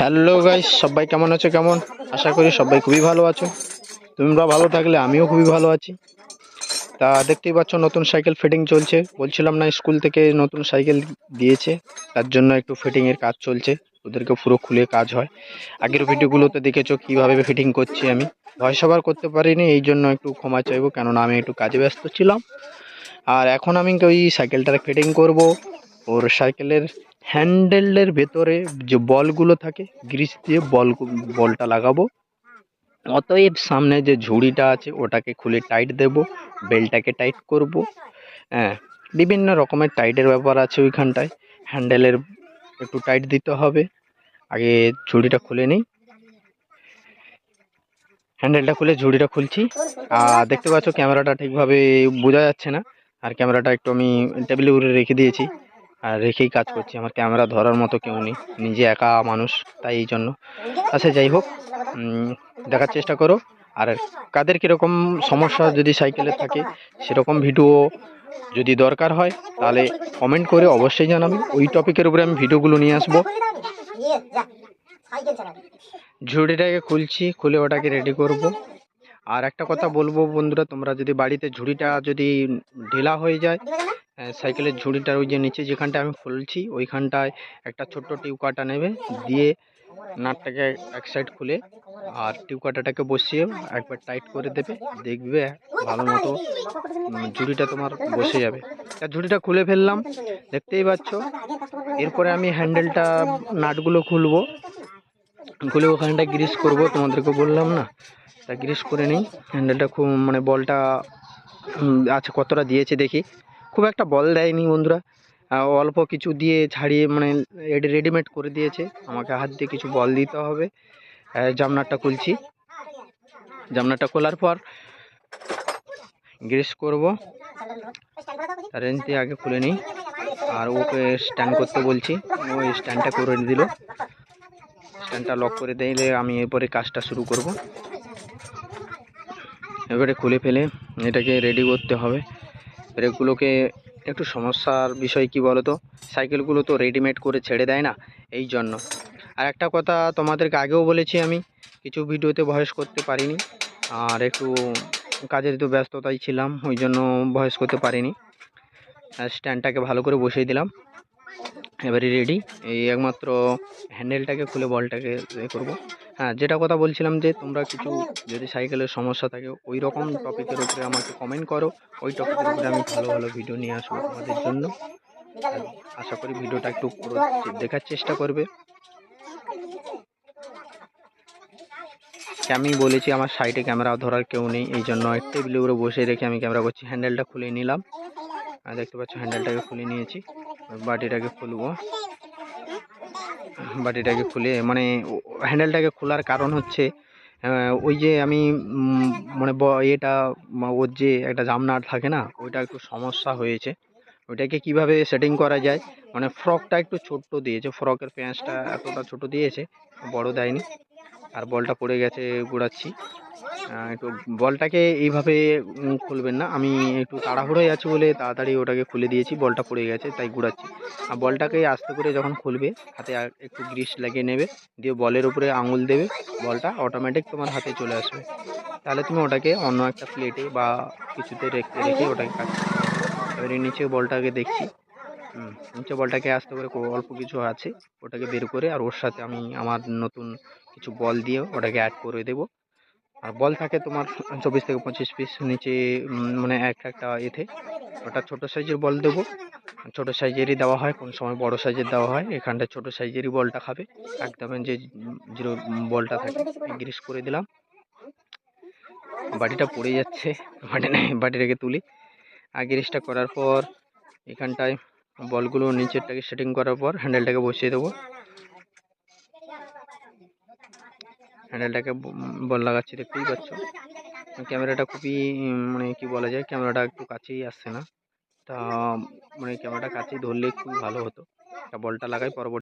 Hello guys, সবাই কেমন আছো? কেমন? আশা করি সবাই খুবই ভালো আছো। তোমরা ভালো থাকলে আমিও খুবই ভালো আছি। তা দেখতেই পাচ্ছ, নতুন সাইকেল ফিটিং চলছে। বলছিলাম না স্কুল থেকে নতুন সাইকেল দিয়েছে। তার জন্য একটু ফিটিংয়ের কাজ চলছে। ওদেরকে পুরো খুলে কাজ হয়। আগের ভিডিওগুলোতে দেখেছ কীভাবে ফিটিং করছি আমি। ভয়েস ওভার করতে পারিনি, এই জন্য একটু ক্ষমা চাইব। কেননা আমি একটু কাজে ব্যস্ত ছিলাম। আর এখন আমি ওই সাইকেলটার ফিটিং করব। ওর সাইকেলের হ্যান্ডেলের ভেতরে যে বলগুলো থাকে, গ্রিস দিয়ে বল বলটা লাগাবো। অতএব সামনে যে ঝুড়িটা আছে, ওটাকে খুলে টাইট দেব, বেলটাকে টাইট করব। হ্যাঁ বিভিন্ন রকমের টাইটের ব্যাপার আছে ওইখানটায়। হ্যান্ডেলের একটু টাইট দিতে হবে। আগে ঝুড়িটা খুলে নিই। হ্যান্ডেলটা খুলে ঝুড়িটা খুলছি। আর দেখতে পাচ্ছ ক্যামেরাটা ঠিকভাবে বোঝা যাচ্ছে না। আর ক্যামেরাটা একটু আমি টেবিলের উপরে রেখে দিয়েছি। আর রেখেই কাজ করছি আমার ক্যামেরা ধরার মতো কেউ নেই নিজে একা মানুষ তাই এই জন্য। আচ্ছা যাই হোক দেখার চেষ্টা করো। আর কাদের কীরকম সমস্যা যদি সাইকেলে থাকে সেরকম ভিডিও যদি দরকার হয় তাহলে কমেন্ট করে অবশ্যই জানাবে। ওই টপিকের উপরে আমি ভিডিওগুলো নিয়ে আসব। ঝুড়িটাকে খুলছি খুলে ওটাকে রেডি করব। আর একটা কথা বলব বন্ধুরা তোমরা যদি বাড়িতে ঝুড়িটা যদি ঢিলা হয়ে যায় আহ, সাইকেলের ঝুড়িটার ওই যে নিচে যেখানটা আমি খুলছি ওইখানটায় একটা ছোট্ট টিউকাটা নেবে দিয়ে নাটটাকে এক সাইড খুলে আর টিউকাটাটাকে বসিয়ে একবার টাইট করে দেবে দেখবে ভালো মতো ঝুড়িটা তোমার বসে যাবে। তা ঝুড়িটা খুলে ফেললাম দেখতেই পাচ্ছ এরপরে আমি হ্যান্ডেলটা নাটগুলো খুলবো খুলে ওখানটা গ্রিস করব তোমাদেরকে বললাম না? তা গ্রিস করে নিই। হ্যান্ডেলটা খুব মানে বলটা আচ্ছা কতটা দিয়েছে দেখি। খুব একটা বল দেয়নি বন্ধুরা। অল্প কিছু দিয়ে ছাড়িয়ে মানে রেডিমেড করে দিয়েছে। আমাকে হাত দিয়ে কিছু বল দিতে হবে। জামনারটা খুলছি। জামনারটা খোলার পর গ্রিস করব। রেঞ্জ দিয়ে আগে খুলে নিই। আর ওকে স্ট্যান্ড করতে বলছি। ও স্ট্যান্ডটা করে দিল। স্ট্যান্ডটা লক করে দিলে আমি এরপরে কাজটা শুরু করব। এবারে খুলে ফেলে, এটাকে রেডি করতে হবে। ব্রেকগুলোকে একটু সমস্যার বিষয় কি বলো তো সাইকেলগুলো তো রেডিমেড করে ছেড়ে দেয় না, এই জন্য। আর একটা কথা তোমাদেরকে আগেও বলেছি আমি, কিছু ভিডিওতে ভয়েস করতে পারিনি, আর একটু কাজের তো ব্যস্ততাই ছিলাম, ওই জন্য ভয়েস করতে পারিনি। স্ট্যান্ডটাকে ভালো করে বসিয়ে দিলাম। এবারে রেডি এই একমাত্র হ্যান্ডেলটাকে খুলে বলটাকে এ করব। হ্যাঁ যেটা কথা বলছিলাম যে তোমরা কিছু যদি সাইকেলের সমস্যা থাকে ওই রকম টপিকের উপরে আমাকে কমেন্ট করো। ওই টপিকের উপরে আমি ভালো ভালো ভিডিও নিয়ে আসব তোমাদের জন্য। আশা করি ভিডিওটা একটু দেখার চেষ্টা করবে। আমি বলেছি আমার সাইডে ক্যামেরা ধরার কেউ নেই, এই জন্য টেবিলের উপরে বসে রেখে আমি ক্যামেরা করছি। হ্যান্ডেলটা খুলে নিলাম। দেখতে পাচ্ছ হ্যান্ডেলটাকে খুলে নিয়েছি। বাটিটাকে খুলবো। বাটিটাকে খুলে মানে হ্যান্ডেলটাকে খোলার কারণ হচ্ছে ওই যে আমি মানে এটা ওর যে একটা জামনাট থাকে না, ওইটা একটু সমস্যা হয়েছে। ওইটাকে কীভাবে সেটিং করা যায়? মানে ফ্রকটা একটু ছোট্ট দিয়েছে ফ্রকের প্যাঁচটা এতটা ছোট দিয়েছে, বড় দেয়নি। আর বলটা পড়ে গেছে গুড়াচ্ছি একটু বলটাকে এইভাবে খুলবেন না। আমি একটু তাড়াহুড়োয় আছি বলে তাড়াতাড়ি ওটাকে খুলে দিয়েছি, বলটা পড়ে গেছে, তাই গুড়াচ্ছি আর বলটাকে আস্তে করে যখন খুলবে, হাতে একটু গ্রিস লাগিয়ে নেবে, দিয়ে বলের উপরে আঙুল দেবে, বলটা অটোমেটিক তোমার হাতে চলে আসবে। তাহলে তুমি ওটাকে অন্য একটা প্লেটে বা কিছুতে রেখে রেখে ওটাকে কাটবে। এবারে নিচে বলটাকে দেখছি। নিচে বলটাকে আস্তে করে অল্প কিছু আছে, ওটাকে বের করে আর ওর সাথে আমি আমার নতুন কিছু বল দিয়ে ওটাকে অ্যাড করে দেবো। আর বল থাকে তোমার চব্বিশ থেকে পঁচিশ পিস নিচে মানে এক একটা এতে। ওটা ছোটো সাইজের বল দেবো। ছোটো সাইজেরই দেওয়া হয়, কোন সময় বড় সাইজের দেওয়া হয় এখানটা ছোটো সাইজেরই বলটা খাবে। একদম যে জিরো বলটা থাকে গ্রিস করে দিলাম। বাটিটা পড়ে যাচ্ছে বাটি বাটিটাকে তুলি। আর গ্রিসটা করার পর এখানটায় বলগুলো নিচেরটাকে সেটিং করার পর হ্যান্ডেলটাকে বসিয়ে দেবো। হ্যান্ডেলটাকে বল লাগাচ্ছি, দেখতেই পাচ্ছ। ক্যামেরাটা খুবই মানে কি বলা যায় ক্যামেরাটা একটু কাছেই আসছে না। তা মানে ক্যামেরাটা কাছেই ধরলে খুবই ভালো হতো। তা বলটা লাগাই, পরবর্তী